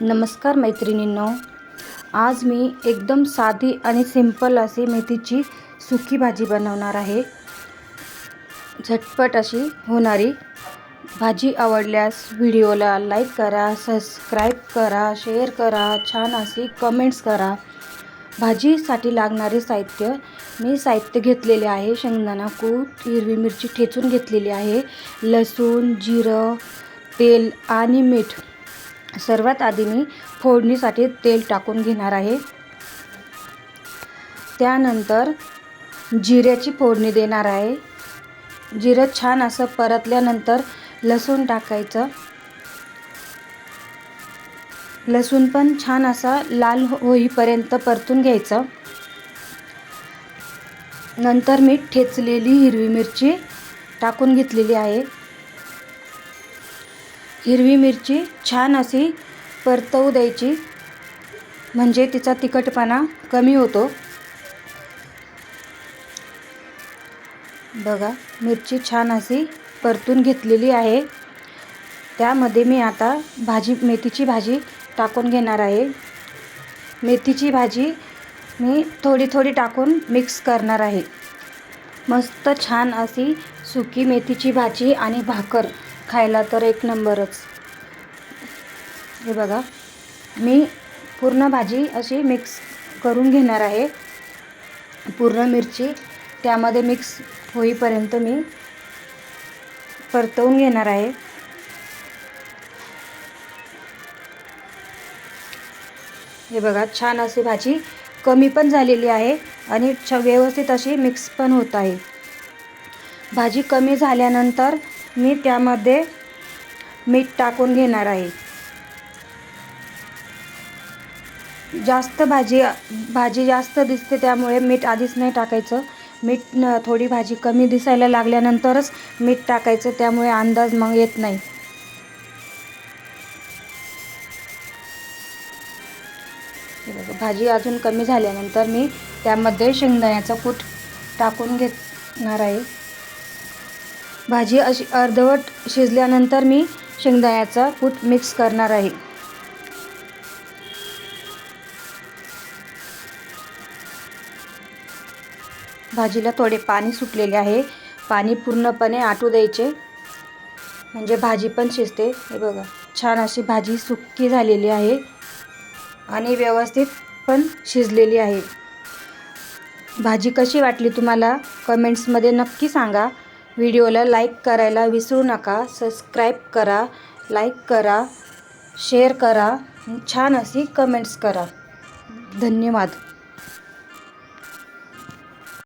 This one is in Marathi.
नमस्कार मैत्रिणींनो. आज मी एकदम साधी आणि सिंपल अशी मेथीची सुकी भाजी बनवणार आहे. झटपट अशी होणारी भाजी आवडल्यास व्हिडिओला लाईक करा सबस्क्राईब करा शेअर करा छान अशी कमेंट्स करा. भाजीसाठी लागणारे साहित्य मी साहित्य घेतलेले आहे. शेंगदाणा कूट हिरवी मिरची ठेचून घेतलेली आहे. लसूण जिरं तेल आणि मीठ सर्वात आधी मी फोडणीसाठी तेल टाकून घेणार आहे. त्यानंतर जिऱ्याची फोडणी देणार आहे. जिरं छान असं परतल्यानंतर लसूण टाकायचं. लसूण पण छान असा लाल हो- होईपर्यंत परतून घ्यायचं. नंतर मी ठेचलेली हिरवी मिरची टाकून घेतलेली आहे. हिरवी मिरची छान अशी परतवू द्यायची. म्हणजे तिचा तिखटपणा कमी होतो. बघा मिरची छान अशी परतून घेतलेली आहे. त्यामध्ये मी आता भाजी मेथीची भाजी टाकून घेणार आहे. मेथीची भाजी मी थोडी थोडी टाकून मिक्स करणार आहे. मस्त छान अशी सुकी मेथीची भाजी आणि भाकर. खायला तर एक नंबरच. हे बघा मी पूर्ण भाजी अशी मिक्स करून घेणार आहे. पूर्ण मिरची त्यामध्ये मिक्स होईपर्यंत मी परतवून घेणार आहे. हे बघा छान अशी भाजी कमी पण झालेली आहे आणि छ व्यवस्थित अशी मिक्स पण होत आहे. भाजी कमी झाल्यानंतर मी त्यामध्ये मीठ टाकून घेणार आहे. जास्त भाजी भाजी जास्त दिसते त्यामुळे मीठ आधीच नाही टाकायचं. मीठ थोडी भाजी कमी दिसायला लागल्यानंतरच मीठ टाकायचं त्यामुळे अंदाज मग येत नाही. भाजी अजून कमी झाल्यानंतर मी त्यामध्ये शेंगदाण्याचा कूट टाकून घेणार आहे. भाजी अशी अर्धवट शिजल्यानंतर मी शेंगदाण्याचा कूट मिक्स करणार आहे. भाजीला थोडे पाणी सुटलेले आहे. पाणी पूर्णपणे आटू द्यायचे. म्हणजे भाजी पण शिजते. हे बघा छान अशी भाजी सुक्की झालेली आहे आणि व्यवस्थित पण शिजलेली आहे. भाजी कशी वाटली तुम्हाला? कमेंट्समध्ये नक्की सांगा. व्हिडिओला लाईक करायला विसरू नका सबस्क्राईब करा लाईक करा शेअर करा छान अशी कमेंट्स करा. धन्यवाद.